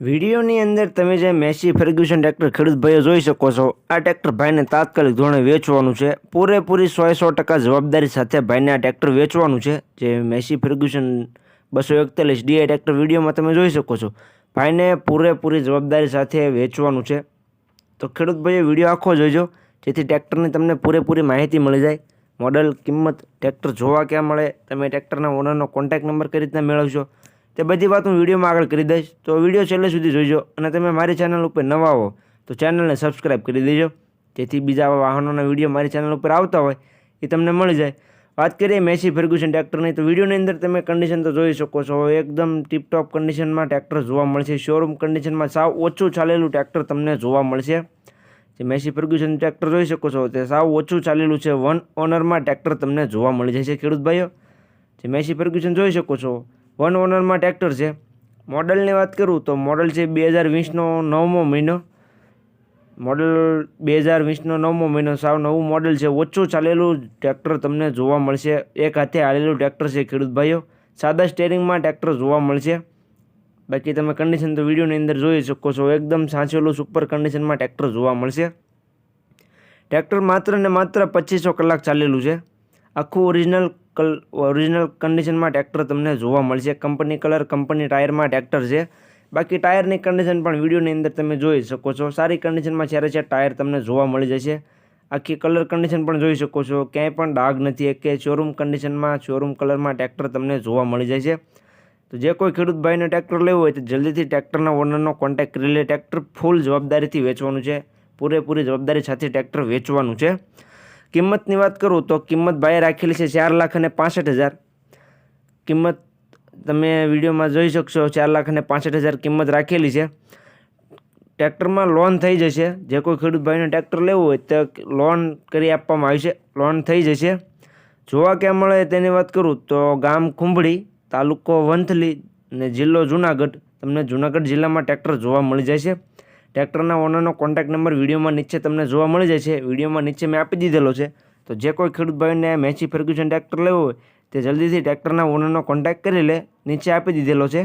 વિડીયોની અંદર તમે જે મેસી ફર્ગ્યુસન ટ્રેક્ટર ખેડૂત ભાઈઓ જોઈ શકો છો, આ ટ્રેક્ટર ભાઈને તાત્કાલિક ધોરણે વેચવાનું છે. પૂરેપૂરી સો સો ટકા જવાબદારી સાથે ભાઈને આ ટ્રેક્ટર વેચવાનું છે, જે મેસી ફર્ગ્યુસન બસો એકતાલીસ ડીઆઈ ટ્રેક્ટર વિડીયોમાં તમે જોઈ શકો છો. ભાઈને પૂરેપૂરી જવાબદારી સાથે વેચવાનું છે. તો ખેડૂત ભાઈઓ વીડિયો આખો જોઈજો જેથી ટ્રેક્ટરની તમને પૂરેપૂરી માહિતી મળી જાય. મોડલ, કિંમત ટ્રેક્ટર જોવા ક્યાં મળે, તમે ટ્રેક્ટરના ઓનરનો કોન્ટેક્ટ નંબર કઈ રીતના મેળવશો? તે બધી વાત હું વિડીયોમાં આગળ કરી દઈશ. તો વીડિયો છેલ્લે સુધી જોઈજો અને તમે મારી ચેનલ ઉપર નવા હો, તો ચેનલને સબસ્ક્રાઈબ કરી દેજો. જેથી બીજા વાહનોના વીડિયો મારી ચેનલ ઉપર આવતા હોય, એ તમને મળી જાય. વાત કરીએ મેસી ફર્ગ્યુસન ટ્રેક્ટરની, તો વિડીયોની અંદર તમે કન્ડિશન તો જોઈ શકો છો. એકદમ ટીપટોપ કન્ડિશનમાં ટ્રેક્ટર જોવા મળશે. શોરૂમ કન્ડિશનમાં સાવ ઓછું ચાલેલું ટ્રેક્ટર તમને જોવા મળશે. જે મેસી ફર્ગ્યુસન ટ્રેક્ટર જોઈ શકો છો, તે સાવ ઓછું ચાલેલું છે. વન ઓનરમાં ટ્રેક્ટર તમને જોવા મળી જશે, ખેડૂત ભાઈઓ. જે મેસી ફર્ગ્યુસન જોઈ શકો છો વન ઓનરમાં ટ્રેક્ટર છે. મોડલની વાત કરું તો મોડલ છે બે હજાર વીસનો નવમો મહિનો. મોડલ બે હજાર વીસનો નવમો મહિનો સાવ નવું મોડલ છે. ઓછું ચાલેલું ટ્રેક્ટર તમને જોવા મળશે. એક હાથે હાલેલું ટ્રેક્ટર છે ખેડૂત ભાઈઓ. સાદા સ્ટેરિંગમાં ટ્રેક્ટર જોવા મળશે. બાકી તમે કન્ડિશન તો વિડીયોની અંદર જોઈ શકો છો. એકદમ સાચવેલું સુપર કન્ડિશનમાં ટ્રેક્ટર જોવા મળશે. ટ્રેક્ટર માત્ર ને માત્ર પચીસો કલાક ચાલેલું છે. આખું ઓરિજિનલ કલ ઓરિજિનલ કન્ડિશનમાં ટ્રેક્ટર તમને જોવા મળશે. કંપની કલર કંપની ટાયરમાં ટ્રેક્ટર છે. બાકી ટાયરની કન્ડિશન પણ વિડીયોની અંદર તમે જોઈ શકો છો. સારી કન્ડિશનમાં જ્યારે છે ટાયર તમને જોવા મળી જશે, આખી કલર કન્ડિશન પણ જોઈ શકો છો. ક્યાંય પણ ડાઘ નથી કે શોરૂમ કન્ડિશનમાં શોરૂમ કલરમાં ટ્રેક્ટર તમને જોવા મળી જાય છે તો જે કોઈ ખેડૂત ભાઈને ટ્રેક્ટર લેવું હોય તો જલ્દીથી ટ્રેક્ટરના ઓનરનો કોન્ટેક્ટ કરી લે. ટ્રેક્ટર ફૂલ જવાબદારીથી વેચવાનું છે. પૂરેપૂરી જવાબદારી સાથે ટ્રેક્ટર વેચવાનું છે. કિંમતની વાત કરું તો કિંમત ભાઈએ રાખેલી છે ચાર લાખ અને પાસઠ હજાર. કિંમત તમે વિડીયોમાં જોઈ શકશો, ચાર લાખ અને પાસઠ હજાર કિંમત રાખેલી છે. ટ્રેક્ટરમાં લોન થઈ જશે. જે કોઈ ખેડૂત ભાઈને ટ્રેક્ટર લેવું હોય તો લોન કરી આપવામાં આવશે લોન થઈ જશે. જોવા ક્યાં મળે તેની વાત કરું તો ગામ કુંભળી તાલુકો વંથલી અને જિલ્લો જુનાગઢ. તમને જુનાગઢ જિલ્લામાં ટ્રેક્ટર જોવા મળી જાય છે ટ્રેક્ટરના ઓનરનો કોન્ટેક્ટ નંબર વિડીયોમાં નીચે તમને જોવા મળી જાય છે. વિડીયોમાં નીચે મેં આપી દીધેલો છે. તો જે કોઈ ખેડૂત ભાઈને મેચી ફર્ગ્યુસન ટ્રેક્ટર લેવું હોય, તે જલ્દીથી ટ્રેક્ટરના ઓનરનો કોન્ટેક્ટ કરી લે. નીચે આપી દીધેલો છે.